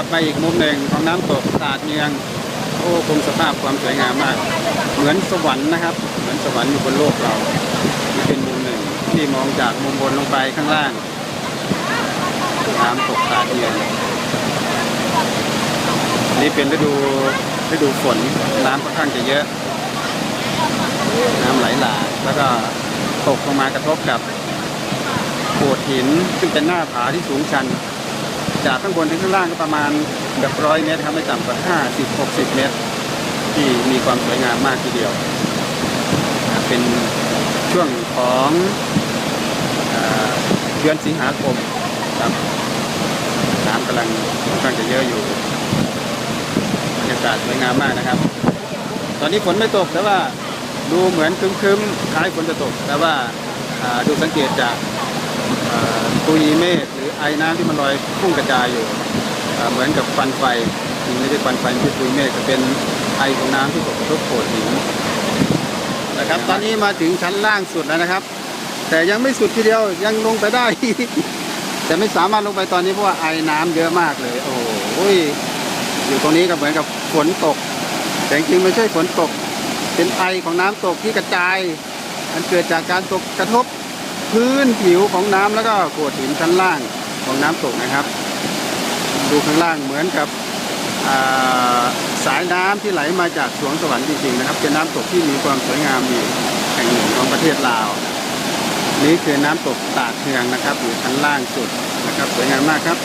ลับมาอีกมุมหนึ่งของน้ำตกตาดเนียงโอ้คงสภาพความสวยงามมาก เหมือนสวรรค์นะครับ เหมือนสวรรค์อยู่บนโลกเรานี่เป็นมุมหนึ่งที่มองจากมุมบนลงไปข้างล่างน้ำตกตาดเนียงนี่เป็นฤดูฤดูฝนน้ำค่อนข้างจะเยอะ น้ำไหลหลากแล้วก็ตกลงมากระทบกับโขดหินซึ่งเป็นหน้าผาที่สูงชัน จากข้างบนถึงข้างล่างก็ประมาณเกือบร้อยเมตรครับไม่ต่ำกว่า 50 60 เมตร ที่มีความสวยงามมากทีเดียว เป็นช่วงของเอ่อเดือนสิงหาคมครับน้ำกำลังค่อนข้างจะเยอะอยู่บรรยากาศสวยงามมากนะครับ ตอนนี้ฝนไม่ตกแต่ว่าดูเหมือนครึ้มๆคล้ายฝนจะตก แต่ว่าดูสังเกตจาก อ่าปุยเมฆหรือไอ้น้ำที่มันลอยพุ่งกระจายอยู่อ่าเหมือนกับควันไฟจริงไม่ใช่ควันไฟไม่ใช่ปุยเมฆแต่เป็นไอของน้ำที่ตกกระทบโขดหินนะครับ ตอนนี้มาถึงชั้นล่างสุดแล้วนะครับ แต่ยังไม่สุดทีเดียวยังลงไปได้ แต่ไม่สามารถลงไปตอนนี้เพราะว่าไอน้ำเยอะมากเลย โอ้โหอยู่ตรงนี้ก็เหมือนกับฝนตก แต่จริงๆไม่ใช่ฝนตก เป็นไอของน้ำตกที่กระจายมันเกิดจากการตกกระทบ พื้นผิวของน้ำแล้วก็โขดหินชั้นล่างของน้ำตกนะครับ ดูข้างล่างเหมือนกับสายน้ำที่ไหลมาจากสวงสวรรค์จริงๆนะครับ เป็นน้ำตกที่มีความสวยงามอยู่แห่งหนึ่งของประเทศลาว นี่คือน้ำตกตาดเทืองนะครับอยู่ชั้นล่างสุดนะครับ สวยงามมากครับ